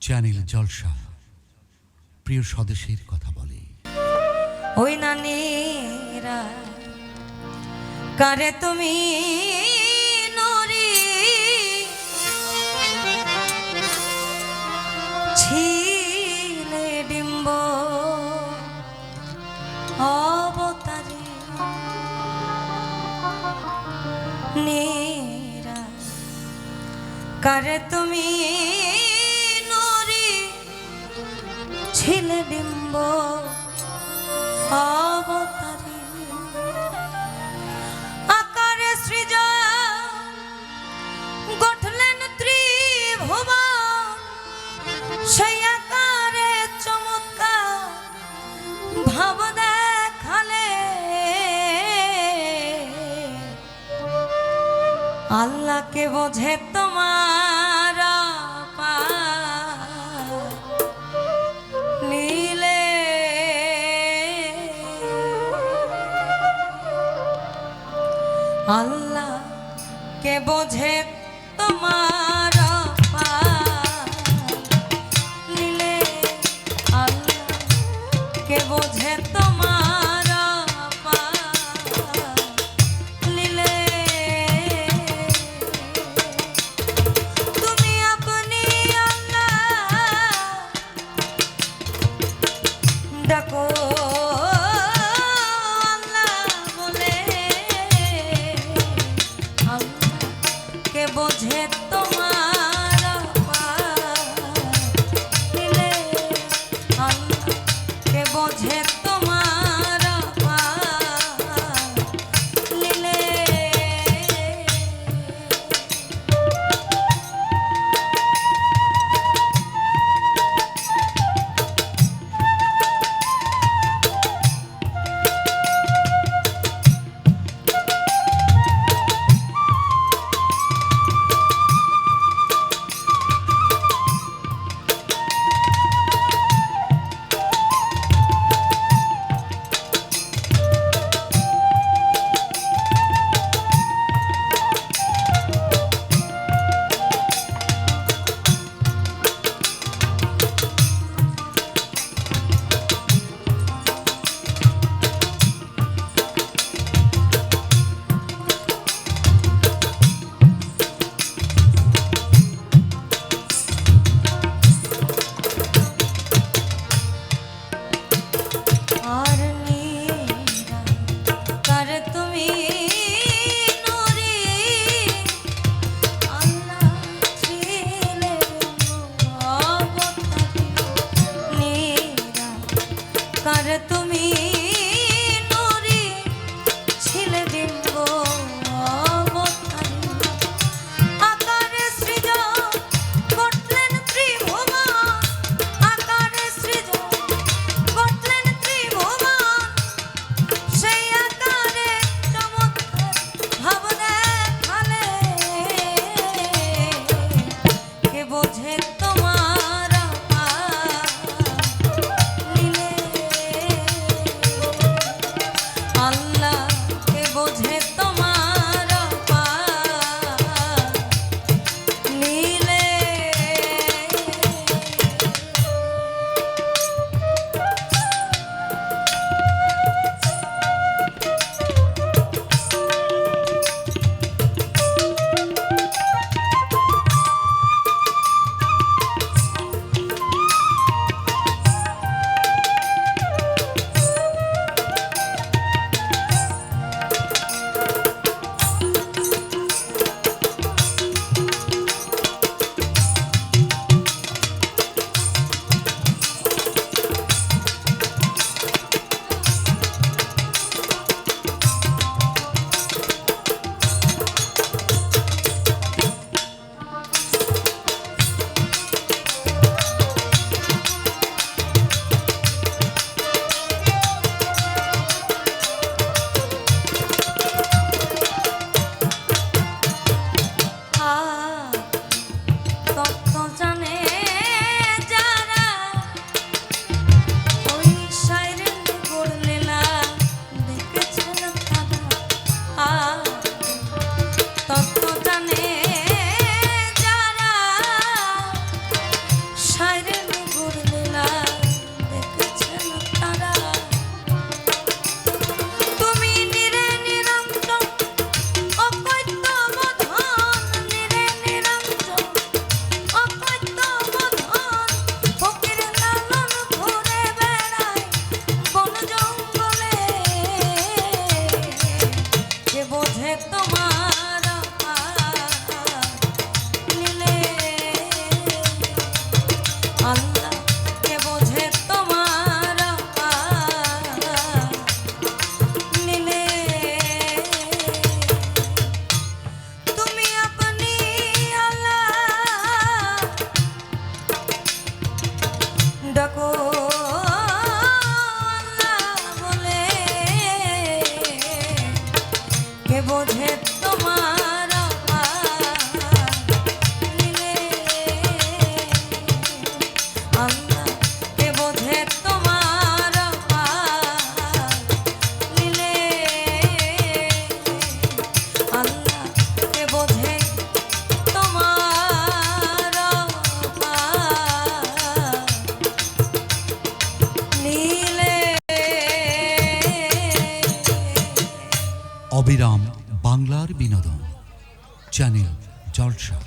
Channel জলসা। প্রিয় স্বদেশের কথা বলে। ওই নানিরা কারে তুমি নরি? ছিলে ডিম্ব কারে তুমি ছিলে ডিম্ব অবতারী। আকারে সৃজা গঠলেন ত্রিভুবন। সেই আকারে চমৎকার ভাব দেখালে। আল্লাহকে বোঝে তোমার আল্লাহ কে বোঝে তোমার তোমার কে বোঝে অবিরাম বাংলার বিনোদন চ্যানেল জলসা।